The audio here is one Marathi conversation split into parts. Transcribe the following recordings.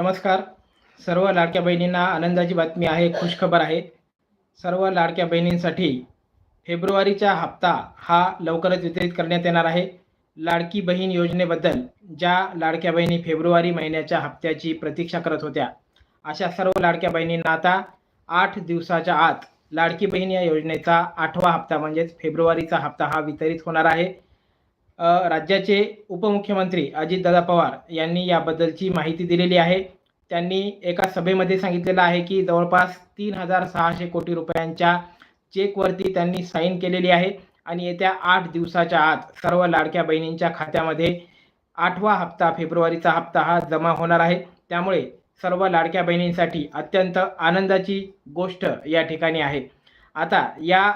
नमस्कार. सर्व लाडक्या बहिणींना आनंदाची बातमी आहे खुशखबर आहे. सर्व लाडक्या बहिणींसाठी फेब्रुवारीचा हप्ता हा लवकरच वितरित करण्यात येणार आहे. लाडकी बहीण योजनेबद्दल ज्या लाडक्या बहिणी फेब्रुवारी महिन्याच्या हप्त्याची प्रतीक्षा करत होत्या अशा सर्व लाडक्या बहिणींना आता आठ दिवसाच्या आत लाडकी बहीण या योजनेचा आठवा हप्ता म्हणजेच फेब्रुवारीचा हप्ता हा वितरित होणार आहे. राज्याचे उपमुख्यमंत्री अजितदादा पवार यांनी याबद्दलची माहिती दिलेली आहे. त्यांनी एका सभेमध्ये सांगितलेलं आहे की जवळपास तीन हजार सहाशे कोटी रुपयांच्या चेकवरती त्यांनी साईन केलेली आहे आणि येत्या आठ दिवसाच्या आत सर्व लाडक्या बहिणींच्या खात्यामध्ये आठवा हप्ता फेब्रुवारीचा हप्ता हा जमा होणार आहे. त्यामुळे सर्व लाडक्या बहिणींसाठी अत्यंत आनंदाची गोष्ट या ठिकाणी आहे. आता या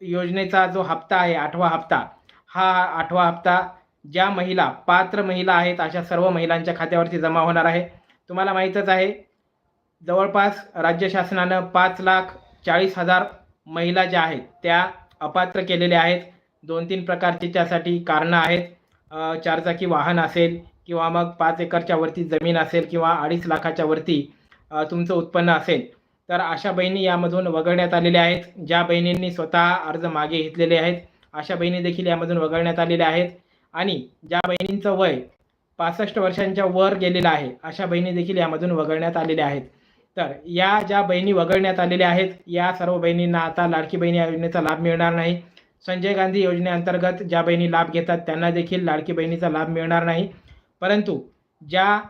योजनेचा जो हप्ता आहे आठवा हप्ता हा आठवा हप्ता. ज्या महिला पात्र महिला आहेत अशा सर्व महिलांच्या खात्यावरती जमा होणार आहे. तुम्हाला माहीतच आहे जवळपास राज्य शासनानं पाच लाख चाळीस हजार महिला ज्या आहेत त्या अपात्र केलेल्या आहेत. दोन तीन प्रकारची त्यासाठी कारणं आहेत. चारचाकी वाहन असेल किंवा मग पाच एकरच्या वरती जमीन असेल किंवा अडीच लाखाच्या वरती तुमचं उत्पन्न असेल. तर अशा बहिणी यामधून वगळण्यात आलेल्या आहेत. ज्या बहिणींनी स्वतः अर्ज मागे घेतलेले आहेत अशा बहिणी देखील यामधून वगळण्यात आलेल्या आहेत. आणि ज्या बहिणींचं वय पासष्ट वर्षांच्या वर गेलेलं आहे अशा बहिणी देखील यामधून वगळण्यात आलेल्या आहेत. तर या ज्या बहिणी वगळण्यात आलेल्या आहेत या सर्व बहिणींना आता लाडकी बहिणी या योजनेचा लाभ मिळणार नाही. संजय गांधी योजनेअंतर्गत ज्या बहिणी लाभ घेतात त्यांना देखील लाडकी बहिणीचा लाभ मिळणार नाही. परंतु ज्या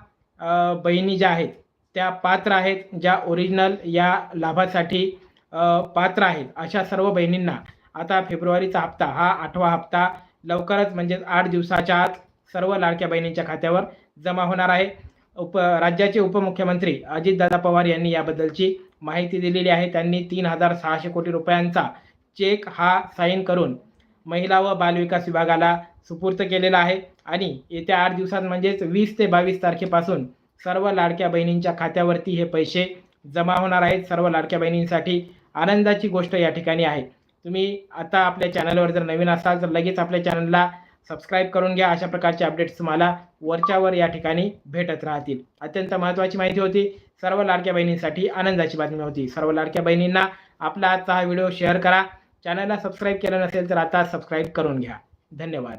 बहिणी ज्या आहेत त्या पात्र आहेत ज्या ओरिजिनल या लाभासाठी पात्र आहेत अशा सर्व बहिणींना आता फेब्रुवारीचा हप्ता हा आठवा हप्ता लवकरच म्हणजेच आठ दिवसाच्या आत सर्व लाडक्या बहिणींच्या खात्यावर जमा होणार आहे. उप राज्याचे उपमुख्यमंत्री अजितदादा पवार यांनी याबद्दलची माहिती दिलेली आहे. त्यांनी तीन हजार सहाशे कोटी रुपयांचा चेक हा साईन करून महिला व बालविकास विभागाला सुपूर्त केलेला आहे. आणि येत्या आठ दिवसात म्हणजेच वीस ते बावीस तारखेपासून सर्व लाडक्या बहिणींच्या खात्यावरती हे पैसे जमा होणार आहेत. सर्व लाडक्या बहिणींसाठी आनंदाची गोष्ट या ठिकाणी आहे. तुम्ही आता आपल्या चॅनलवर जर नवीन असाल तर लगेच आपल्या चॅनलला सबस्क्राईब करून घ्या. अशा प्रकारचे अपडेट्स तुम्हाला वरच्यावर या ठिकाणी भेटत राहतील. अत्यंत महत्त्वाची माहिती होती. सर्व लाडक्या बहिणींसाठी आनंदाची बातमी होती. सर्व लाडक्या बहिणींना आपला आजचा हा व्हिडिओ शेअर करा. चॅनलला सबस्क्राईब केलं नसेल तर आता सबस्क्राईब करून घ्या. धन्यवाद.